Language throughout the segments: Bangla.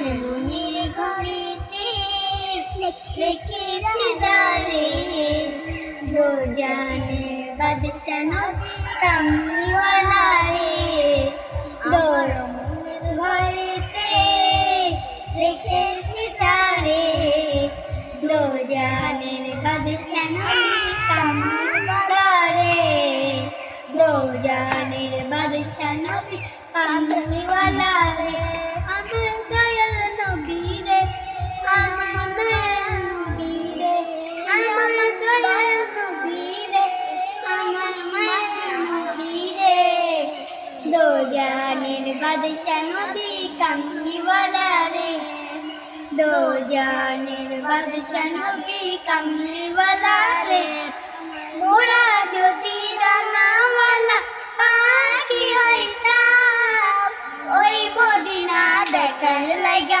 আমার মনের ঘরেতে রেখেছি যারে দো জানে বাদশা নবী কামলিওয়ালা রে দো ঘরেতে রেখেছি যারে দো জানের বাদশা নবী কামলিওয়ালা রে দো জানের বাদশা দো জানের বাদশা নবী কামলিওয়ালা রে দো জানের বাদশা নবী কামলিওয়ালা রে মোরা যদি রানাওয়ালা পাখি হইতাম, ওই মদিনা দেখার লাইগা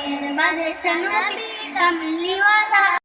দো জাহানের বাদশা নবী কামলিওয়ালা